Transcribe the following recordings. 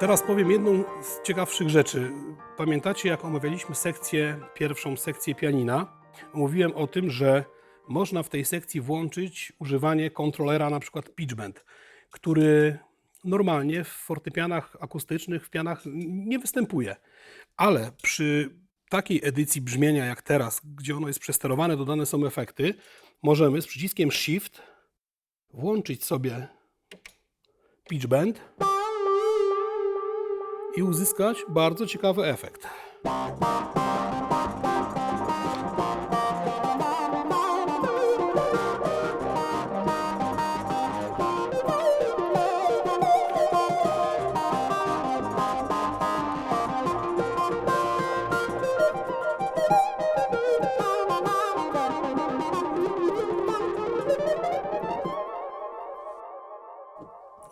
Teraz powiem jedną z ciekawszych rzeczy. Pamiętacie, jak omawialiśmy sekcję, pierwszą sekcję pianina? Mówiłem o tym, że można w tej sekcji włączyć używanie kontrolera, na przykład pitchbend, który normalnie w fortepianach akustycznych, w pianach nie występuje. Ale przy takiej edycji brzmienia jak teraz, gdzie ono jest przesterowane, dodane są efekty, możemy z przyciskiem Shift włączyć sobie pitchbend i uzyskać bardzo ciekawy efekt.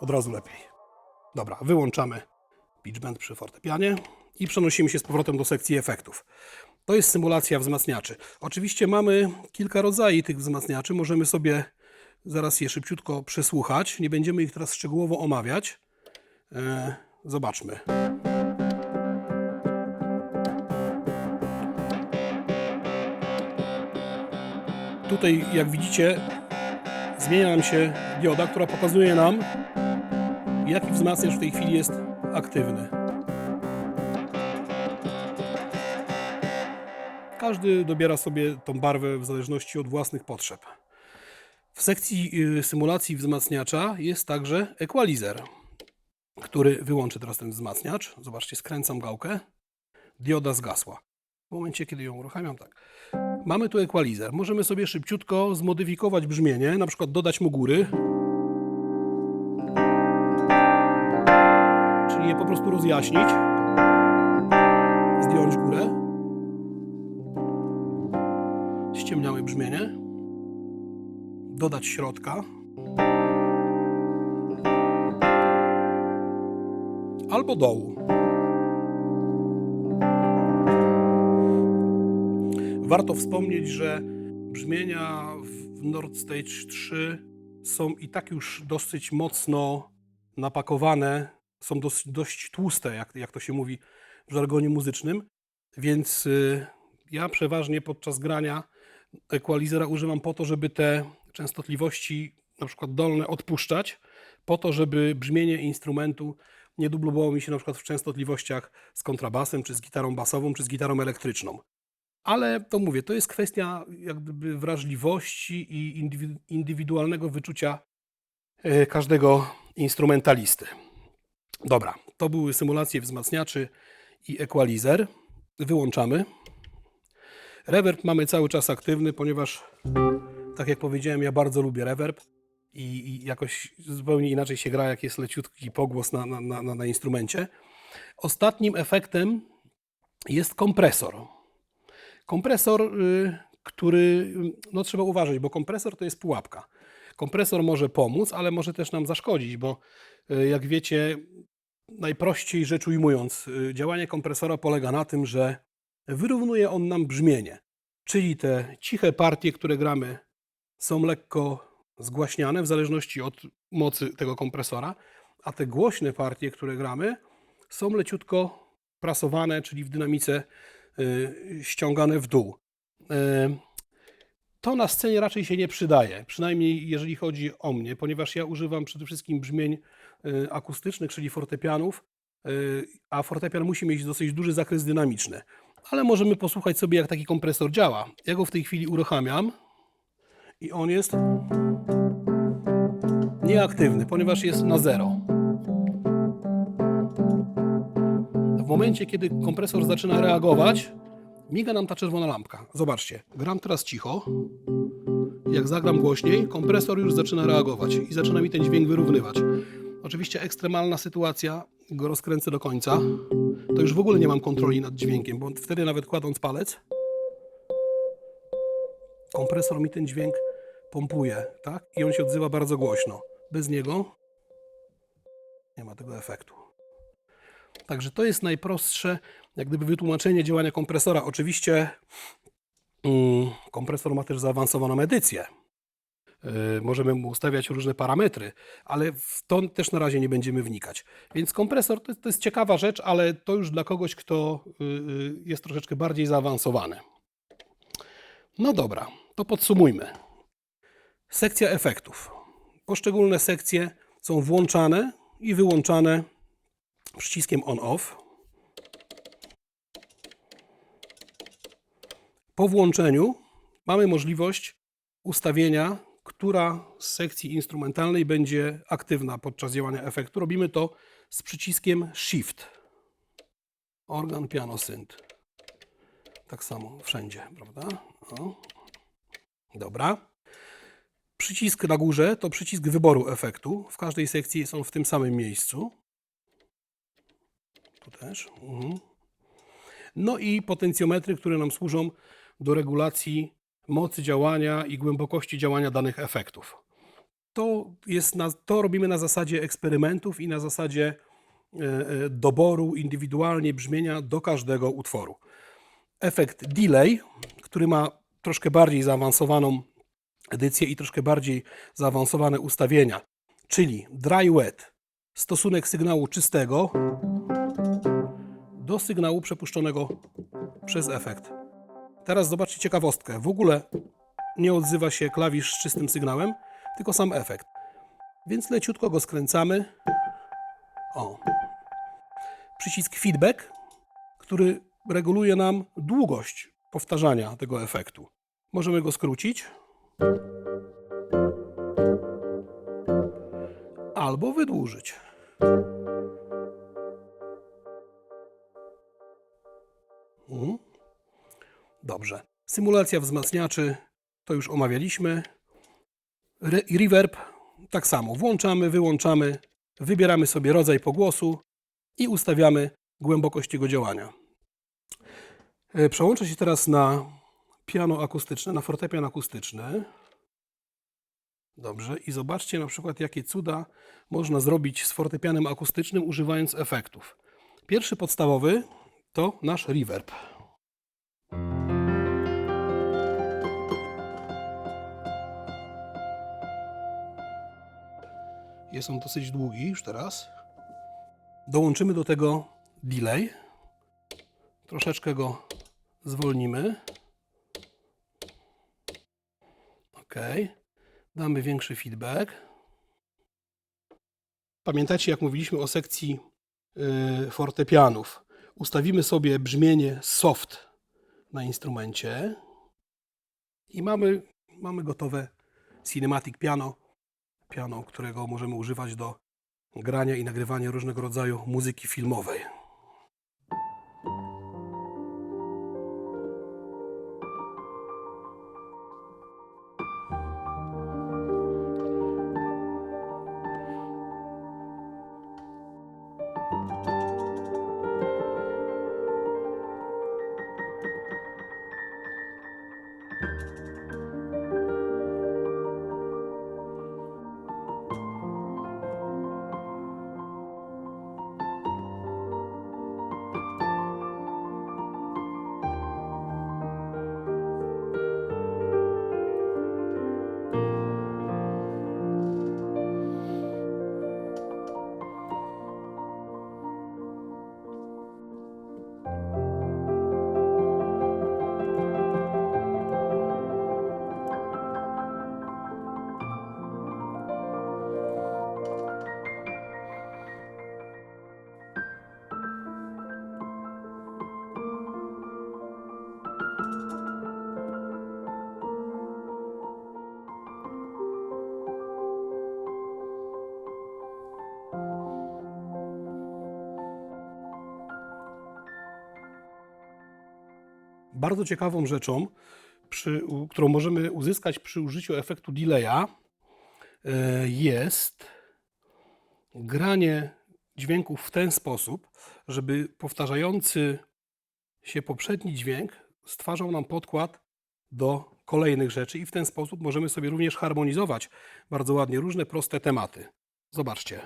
Od razu lepiej. Dobra, wyłączamy pitchbend przy fortepianie i przenosimy się z powrotem do sekcji efektów. To jest symulacja wzmacniaczy. Oczywiście mamy kilka rodzajów tych wzmacniaczy. Możemy sobie zaraz je szybciutko przesłuchać. Nie będziemy ich teraz szczegółowo omawiać. E, zobaczmy. Tutaj, jak widzicie, zmienia nam się dioda, która pokazuje nam, jaki wzmacniacz w tej chwili jest aktywny. Każdy dobiera sobie tą barwę w zależności od własnych potrzeb. W sekcji y, symulacji wzmacniacza jest także equalizer, który wyłączy teraz ten wzmacniacz. Zobaczcie, skręcam gałkę. Dioda zgasła. W momencie, kiedy ją uruchamiam, tak. Mamy tu equalizer. Możemy sobie szybciutko zmodyfikować brzmienie, na przykład dodać mu góry. Czyli je po prostu rozjaśnić. Zdjąć górę. Ściemniamy brzmienie. Dodać środka. Albo dołu. Warto wspomnieć, że brzmienia w Nord Stage 3 są i tak już dosyć mocno napakowane, są dosyć, dość tłuste, jak, jak to się mówi w żargonie muzycznym, więc y, ja przeważnie podczas grania equalizera używam po to, żeby te częstotliwości, na przykład dolne, odpuszczać, po to, żeby brzmienie instrumentu nie dublowało mi się na przykład w częstotliwościach z kontrabasem, czy z gitarą basową, czy z gitarą elektryczną. Ale to mówię, to jest kwestia jak gdyby wrażliwości i indywi- indywidualnego wyczucia e, każdego instrumentalisty. Dobra, to były symulacje wzmacniaczy i equalizer. Wyłączamy. Reverb mamy cały czas aktywny, ponieważ, tak jak powiedziałem, ja bardzo lubię reverb i, i jakoś zupełnie inaczej się gra, jak jest leciutki pogłos na, na, na, na instrumencie. Ostatnim efektem jest kompresor. Kompresor, y, który, no trzeba uważać, bo kompresor to jest pułapka. Kompresor może pomóc, ale może też nam zaszkodzić, bo y, jak wiecie, najprościej rzecz ujmując, y, działanie kompresora polega na tym, że wyrównuje on nam brzmienie. Czyli te ciche partie, które gramy, są lekko zgłaśniane w zależności od mocy tego kompresora, a te głośne partie, które gramy, są leciutko prasowane, czyli w dynamice y, ściągane w dół. To na scenie raczej się nie przydaje, przynajmniej jeżeli chodzi o mnie, ponieważ ja używam przede wszystkim brzmień y, akustycznych, czyli fortepianów, y, a fortepian musi mieć dosyć duży zakres dynamiczny. Ale możemy posłuchać sobie, jak taki kompresor działa. Ja go w tej chwili uruchamiam i on jest nieaktywny, ponieważ jest na zero. W momencie, kiedy kompresor zaczyna reagować, miga nam ta czerwona lampka. Zobaczcie, gram teraz cicho. Jak zagram głośniej, kompresor już zaczyna reagować i zaczyna mi ten dźwięk wyrównywać. Oczywiście ekstremalna sytuacja, go rozkręcę do końca, to już w ogóle nie mam kontroli nad dźwiękiem, bo wtedy nawet kładąc palec, kompresor mi ten dźwięk pompuje, tak? I on się odzywa bardzo głośno. Bez niego nie ma tego efektu. Także to jest najprostsze, jak gdyby wytłumaczenie działania kompresora. Oczywiście mm, kompresor ma też zaawansowaną edycję. y, możemy mu ustawiać różne parametry, ale w to też na razie nie będziemy wnikać. Więc kompresor to, to jest ciekawa rzecz, ale to już dla kogoś, kto y, y, jest troszeczkę bardziej zaawansowany. No dobra, to podsumujmy. Sekcja efektów. Poszczególne sekcje są włączane i wyłączane przyciskiem on-off. Po włączeniu mamy możliwość ustawienia, która z sekcji instrumentalnej będzie aktywna podczas działania efektu. Robimy to z przyciskiem Shift. Organ, piano, synth. Tak samo wszędzie, prawda? O. Dobra. Przycisk na górze to przycisk wyboru efektu. W każdej sekcji on w tym samym miejscu. Tu też. Mhm. No i potencjometry, które nam służą do regulacji mocy działania i głębokości działania danych efektów. To, jest na, to robimy na zasadzie eksperymentów i na zasadzie e, e, doboru indywidualnie brzmienia do każdego utworu. Efekt delay, który ma troszkę bardziej zaawansowaną edycję i troszkę bardziej zaawansowane ustawienia, czyli dry wet, stosunek sygnału czystego do sygnału przepuszczonego przez efekt. Teraz zobaczcie ciekawostkę. W ogóle nie odzywa się klawisz z czystym sygnałem, tylko sam efekt. Więc leciutko go skręcamy. O. Przycisk feedback, który reguluje nam długość powtarzania tego efektu. Możemy go skrócić. Albo wydłużyć. Dobrze. Symulacja wzmacniaczy to już omawialiśmy. Re reverb tak samo. Włączamy, wyłączamy, wybieramy sobie rodzaj pogłosu i ustawiamy głębokość jego działania. E, Przełączę się teraz na piano akustyczne, na fortepian akustyczny. Dobrze. I zobaczcie na przykład, jakie cuda można zrobić z fortepianem akustycznym, używając efektów. Pierwszy podstawowy to nasz reverb. Jest on dosyć długi już teraz. Dołączymy do tego delay. Troszeczkę go zwolnimy. OK. Damy większy feedback. Pamiętacie, jak mówiliśmy o sekcji yy, fortepianów? Ustawimy sobie brzmienie soft na instrumencie i mamy, mamy gotowe cinematic piano, piano, którego możemy używać do grania i nagrywania różnego rodzaju muzyki filmowej. Bardzo ciekawą rzeczą, przy, którą możemy uzyskać przy użyciu efektu delaya, e, jest granie dźwięków w ten sposób, żeby powtarzający się poprzedni dźwięk stwarzał nam podkład do kolejnych rzeczy i w ten sposób możemy sobie również harmonizować bardzo ładnie różne proste tematy. Zobaczcie.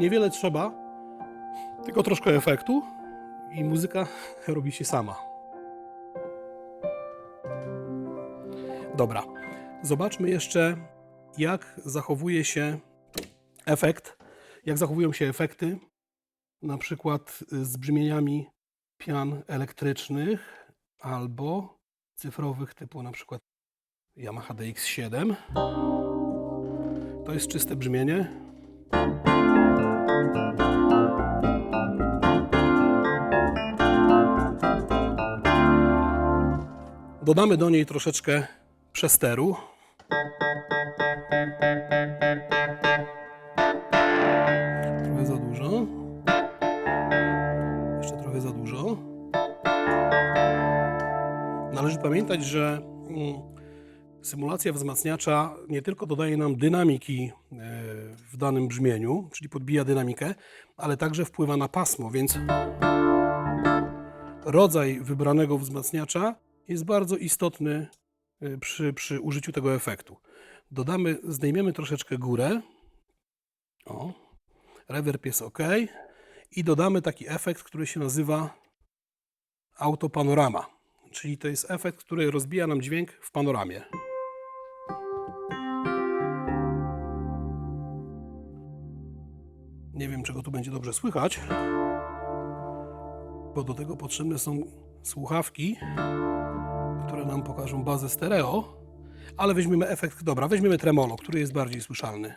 Niewiele trzeba, tylko troszkę efektu i muzyka robi się sama. Dobra, zobaczmy jeszcze, jak zachowuje się efekt, jak zachowują się efekty, na przykład z brzmieniami pian elektrycznych albo cyfrowych typu na przykład Yamaha DX7. To jest czyste brzmienie. Dodamy do niej troszeczkę przesteru. Trochę za dużo. Jeszcze trochę za dużo. Należy pamiętać, że mm, symulacja wzmacniacza nie tylko dodaje nam dynamiki e, w danym brzmieniu, czyli podbija dynamikę, ale także wpływa na pasmo, więc rodzaj wybranego wzmacniacza jest bardzo istotny y, przy, przy użyciu tego efektu. Dodamy, zdejmiemy troszeczkę górę. O, reverb jest ok. I dodamy taki efekt, który się nazywa autopanorama. Czyli to jest efekt, który rozbija nam dźwięk w panoramie. Nie wiem, czego tu będzie dobrze słychać, bo do tego potrzebne są słuchawki które nam pokażą bazę stereo, ale weźmiemy efekt, dobra, weźmiemy tremolo, który jest bardziej słyszalny.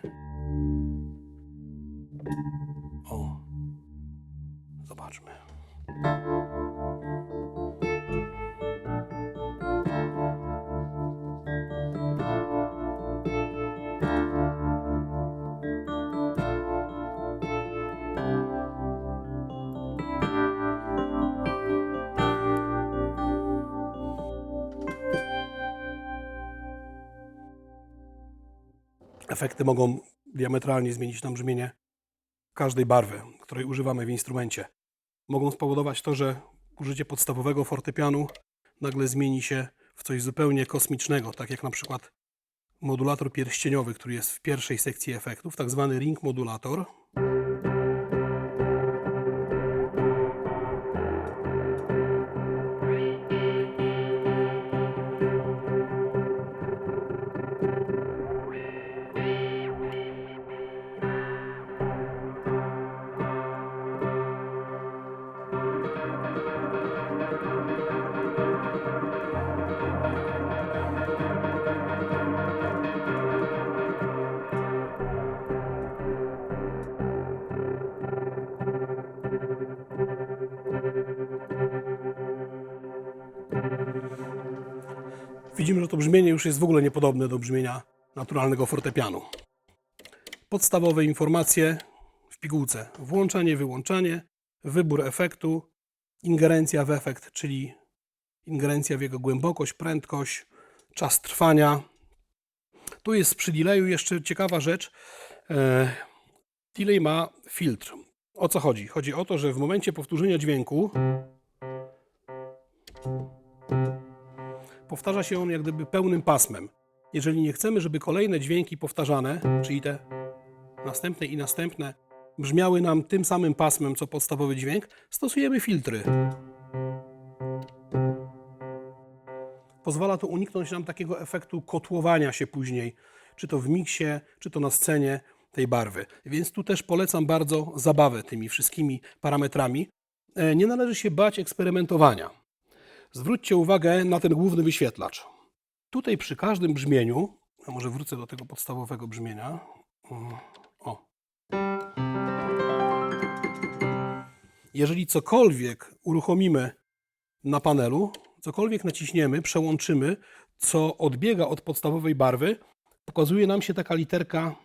Efekty mogą diametralnie zmienić nam brzmienie każdej barwy, której używamy w instrumencie. Mogą spowodować to, że użycie podstawowego fortepianu nagle zmieni się w coś zupełnie kosmicznego, tak jak na przykład modulator pierścieniowy, który jest w pierwszej sekcji efektów, tak zwany ring modulator. Widzimy, że to brzmienie już jest w ogóle niepodobne do brzmienia naturalnego fortepianu. Podstawowe informacje w pigułce: włączanie, wyłączanie, wybór efektu, ingerencja w efekt, czyli ingerencja w jego głębokość, prędkość, czas trwania. Tu jest przy delayu jeszcze ciekawa rzecz. E, delay ma filtr. O co chodzi? Chodzi o to, że w momencie powtórzenia dźwięku powtarza się on jak gdyby pełnym pasmem. Jeżeli nie chcemy, żeby kolejne dźwięki powtarzane, czyli te następne i następne, brzmiały nam tym samym pasmem co podstawowy dźwięk, stosujemy filtry. Pozwala to uniknąć nam takiego efektu kotłowania się później, czy to w miksie, czy to na scenie tej barwy. Więc tu też polecam bardzo zabawę tymi wszystkimi parametrami. E, Nie należy się bać eksperymentowania. Zwróćcie uwagę na ten główny wyświetlacz. Tutaj przy każdym brzmieniu, a może wrócę do tego podstawowego brzmienia. O. Jeżeli cokolwiek uruchomimy na panelu, cokolwiek naciśniemy, przełączymy, co odbiega od podstawowej barwy, pokazuje nam się taka literka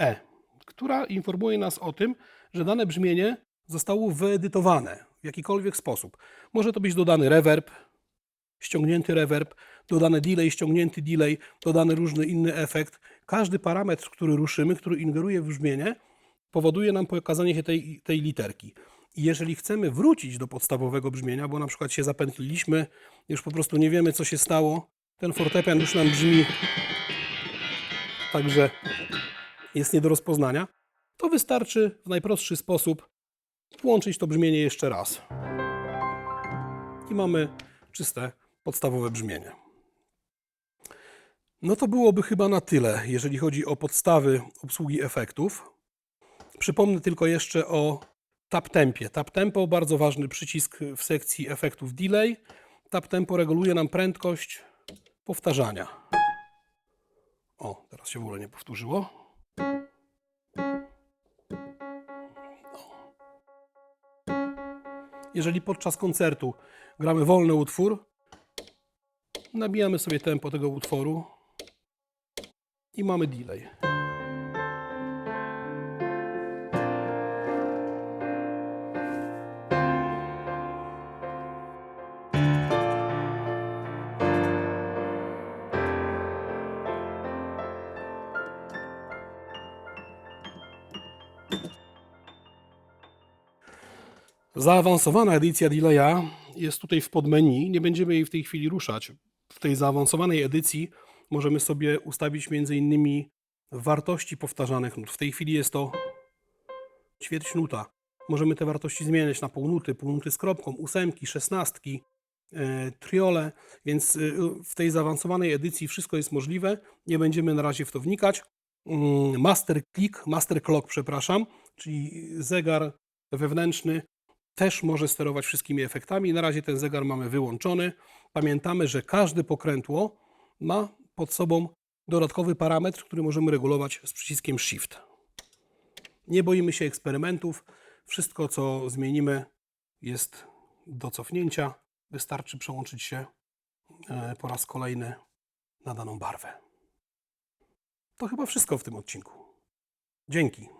E, która informuje nas o tym, że dane brzmienie zostało wyedytowane w jakikolwiek sposób. Może to być dodany reverb, ściągnięty reverb, dodany delay, ściągnięty delay, dodany różny inny efekt. Każdy parametr, który ruszymy, który ingeruje w brzmienie, powoduje nam pokazanie się tej, tej literki. I jeżeli chcemy wrócić do podstawowego brzmienia, bo na przykład się zapętliliśmy, już po prostu nie wiemy, co się stało, ten fortepian już nam brzmi, także jest nie do rozpoznania, to wystarczy w najprostszy sposób włączyć to brzmienie jeszcze raz. I mamy czyste, podstawowe brzmienie. No to byłoby chyba na tyle, jeżeli chodzi o podstawy obsługi efektów. Przypomnę tylko jeszcze o tap tempie. Tap tempo bardzo ważny przycisk w sekcji efektów delay. Tap tempo reguluje nam prędkość powtarzania. O, teraz się w ogóle nie powtórzyło. Jeżeli podczas koncertu gramy wolny utwór, nabijamy sobie tempo tego utworu i mamy delay. Zaawansowana edycja delaya jest tutaj w podmenu. Nie będziemy jej w tej chwili ruszać. W tej zaawansowanej edycji możemy sobie ustawić między innymi wartości powtarzanych nut. W tej chwili jest to ćwierć nuta. Możemy te wartości zmieniać na półnuty, półnuty z kropką, ósemki, szesnastki, e, triole, więc e, w tej zaawansowanej edycji wszystko jest możliwe. Nie będziemy na razie w to wnikać. Mm, Master click, master clock, przepraszam, czyli zegar wewnętrzny też może sterować wszystkimi efektami. Na razie ten zegar mamy wyłączony. Pamiętamy, że każde pokrętło ma pod sobą dodatkowy parametr, który możemy regulować z przyciskiem Shift. Nie boimy się eksperymentów. Wszystko, co zmienimy, jest do cofnięcia. Wystarczy przełączyć się e, po raz kolejny na daną barwę. To chyba wszystko w tym odcinku. Dzięki.